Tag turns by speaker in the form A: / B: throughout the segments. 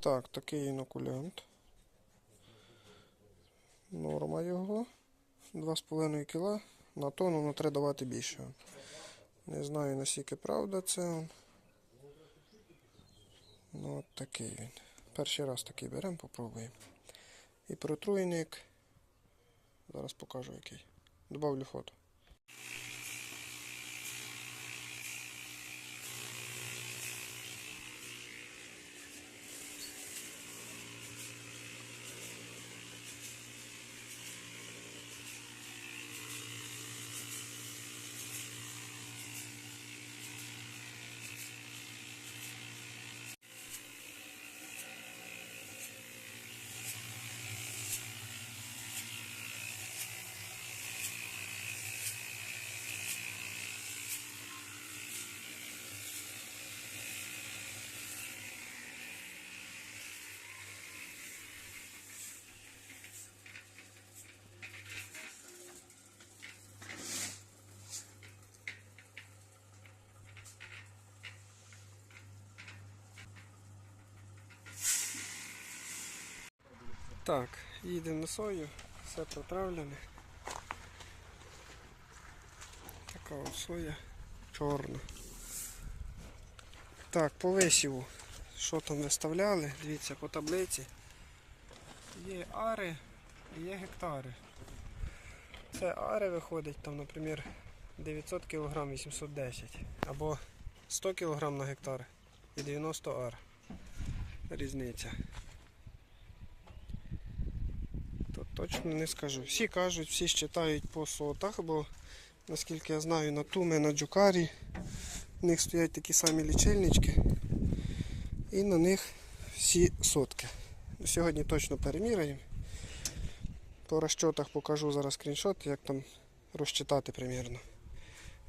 A: Так, такий інокулянт. Норма його. 2,5 кг. На тонну ну, треба давати більше. Не знаю наскільки правда це. Ну, от такий він. Перший раз такий беремо, попробуємо. І протруйник. Зараз покажу який. Добавлю фото. Так, їдемо на сою, все протравлене. Така от соя чорна. Так, по висіву, що там виставляли, дивіться по таблиці. Є ари і є гектари. Це ари виходить, там, наприклад, 900 кг 810 або 100 кг на гектар і 90 ар. Різниця. То точно не скажу. Всі кажуть, всі считають по сотах, бо наскільки я знаю, на туми, на джукарі в них стоять такі самі лічильнички. І на них всі сотки. Сьогодні точно переміряємо. По розчотах покажу зараз скріншот, як там розчитати примірно.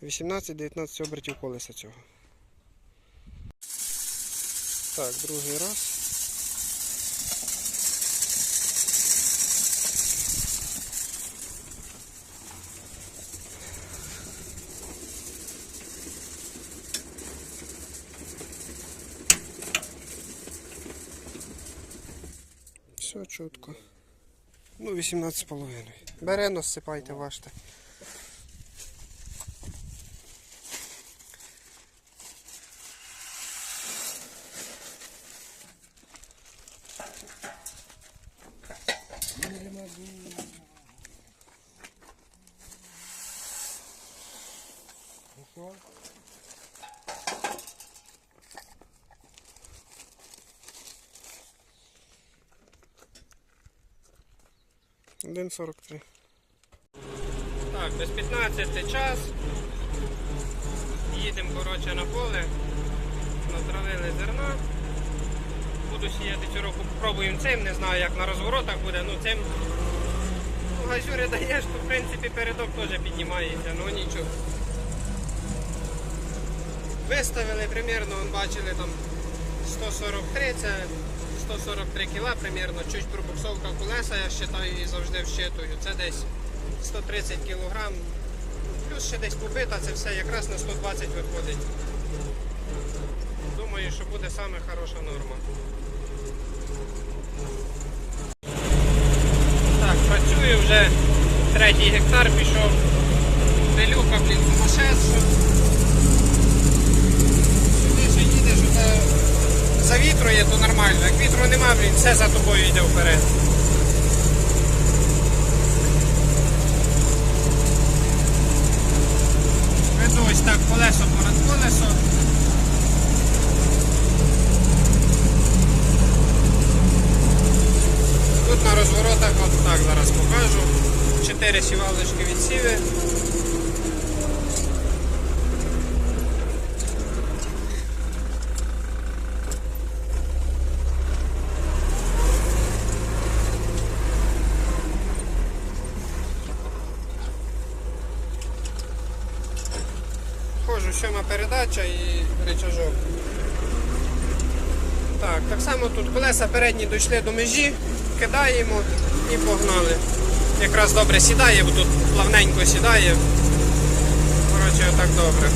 A: 18-19 обертів колеса цього. Так, другий раз. Все чітко. Ну, 18,5. Берено сипайте, важте. Ну що? 1.43. Так, без 15 час. Їдемо коротше, на поле, натравили зерна. Буду сіяти цю року, пробуємо цим, не знаю як на розворотах буде, ну цим ну, газюри даєш, то в принципі передок теж піднімається, ну нічого. Виставили примерно, вон, бачили там 143, це 143 кіла примірно, чуть пробуксовка колеса, я вважаю і завжди вщитую. Це десь 130 кг. Плюс ще десь побита, це все якраз на 120 виходить. Думаю, що буде саме хороша норма. Так, працюю вже третій гектар пішов. Пилюка, блін, сумасшедша. Завітрує, то нормально. Як вітру нема, блін, все за тобою йде вперед. Веду ось так колесо понад колесо. Тут на розворотах, от так зараз покажу. Чотири сівалочки відсіви. Ходжу, сьома передача і речажок. Так, так само тут колеса передні дійшли до межі, кидаємо і погнали. Якраз добре сідає, бо тут плавненько сідає. Коротше, так добре.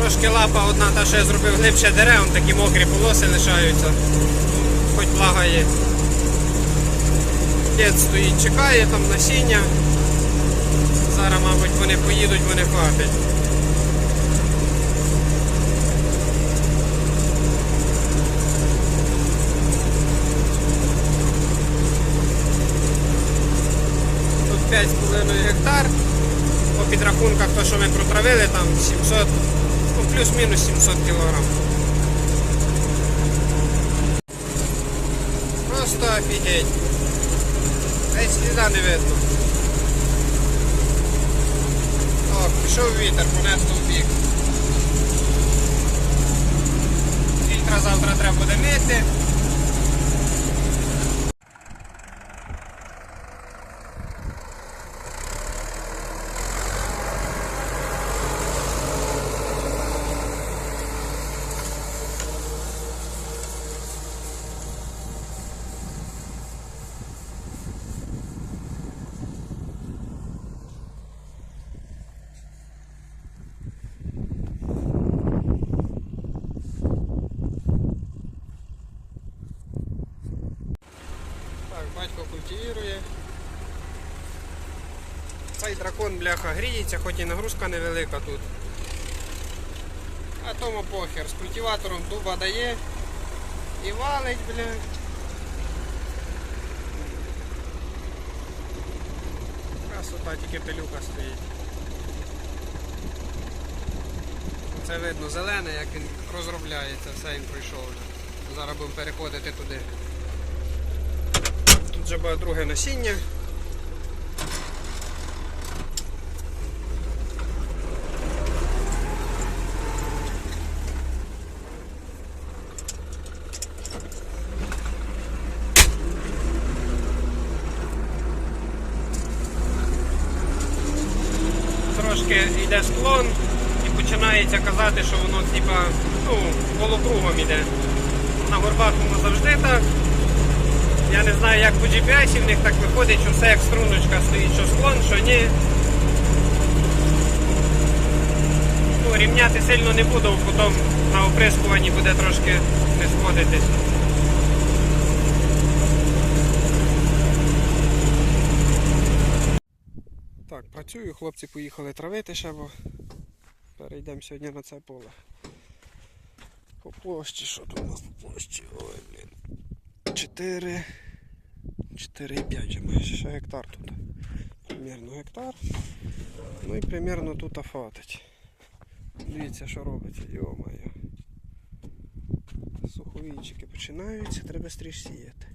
A: Трошки лапа одна, та я зробив глибше дерев, такі мокрі полоси лишаються. Хоч блага є. Дід стоїть, чекає там насіння. Зараз, мабуть, вони поїдуть, вони хватить. Тут 5,5 гектар. По підрахунках, то, що ми протравили, там 700, ну плюс-мінус 700 кілограм. Просто офігеть. Десь сліда не видно. Так, пішов вітер, понесло в бік. Фільтра завтра треба буде мити. Цей бляха, гріється, хоч і нагрузка невелика тут. А тому похер, з культиватором дуба дає і валить, бля. Красота, тільки пилюка стоїть. Це видно зелене, як він розробляється, все він пройшов вже. Зараз будемо переходити туди. Тут вже буде друге насіння. Трошки йде склон і починається казати, що воно типа, ну, полукругом йде. На горбах воно завжди так. Я не знаю, як по GPS в них так виходить, що все як струночка стоїть, що склон, що ні. Ну, рівняти сильно не буду, потім на оприскуванні буде трошки не сходитись. Працюю, хлопці поїхали травити ще, бо перейдемо сьогодні на це поле. По площі, що тут у нас по площі? Ой, блін. 4, 4,5 вже майже ще гектар тут. Примірно гектар. Ну і примірно тут хватить. Дивіться, що робиться, йо-моє. Суховійчики починаються, треба стріж сіяти.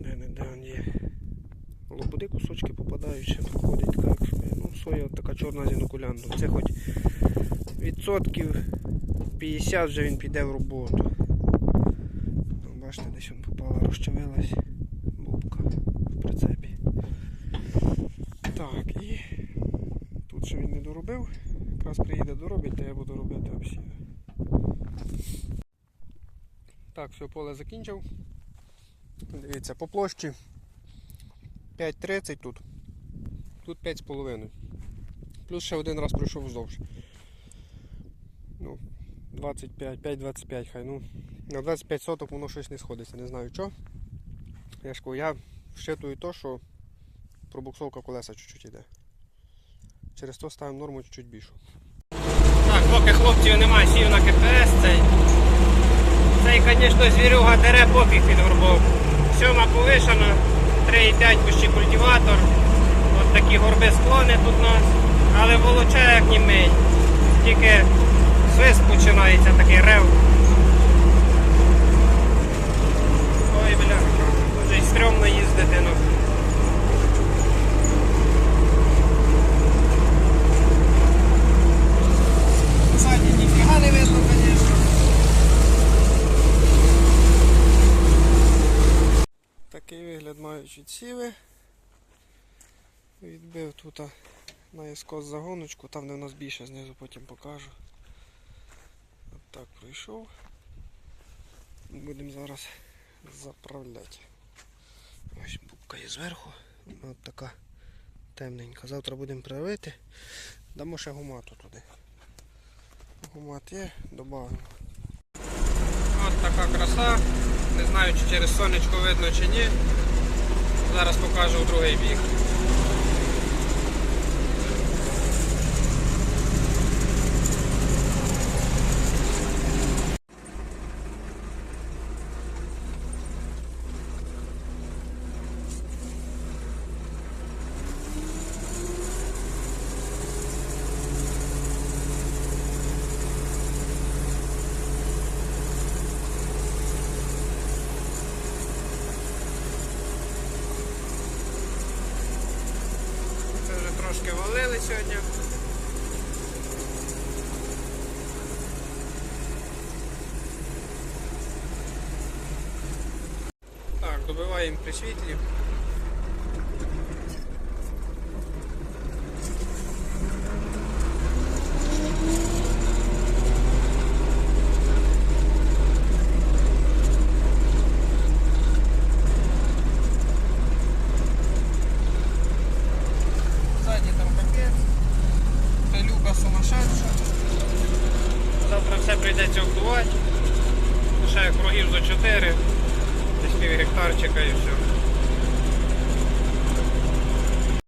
A: Де не де он є. Лобуди ще проходять так. що, Ну, соя от така чорна з інокулянтом. Це хоч відсотків 50 вже він піде в роботу. Ну, Бачите, десь він попала, розчавилась бубка в прицепі. Так, і тут ще він не доробив. Якраз приїде доробить, то я буду робити обсіви. Так, все, поле закінчив. Дивіться, по площі 5.30 тут. Тут 5,5. Плюс ще один раз пройшов вздовж. Ну, 25, 5,25 хай. Ну, на 25 соток воно щось не сходиться, не знаю що. Я ж кажу, я вщитую то, що пробуксовка колеса чуть-чуть йде. Через то ставимо норму чуть-чуть більшу. Так, поки хлопців немає, сів на КПС цей. Цей, звісно, звірюга дере пофіг під горбов. Сьома повишена, 3,5 кущі культиватор. Такі горби склони тут у нас. Але волоче як німий. Тільки свист починається, такий рев. Ой, бля, вже й стрьомно їздити. Ну. Ззаді ніфіга не видно, звісно. Такий вигляд мають відсіви. Відбив тут на ескос загоночку, там де в нас більше знизу потім покажу. От так пройшов. Будемо зараз заправляти. Ось бубка є зверху. От така темненька. Завтра будемо правити. Дамо ще гумату туди. Гумат є, додамо. От така краса. Не знаю, чи через сонечко видно чи ні. Зараз покажу другий бік. Це вже трошки валили сьогодні. Так, добиваємо при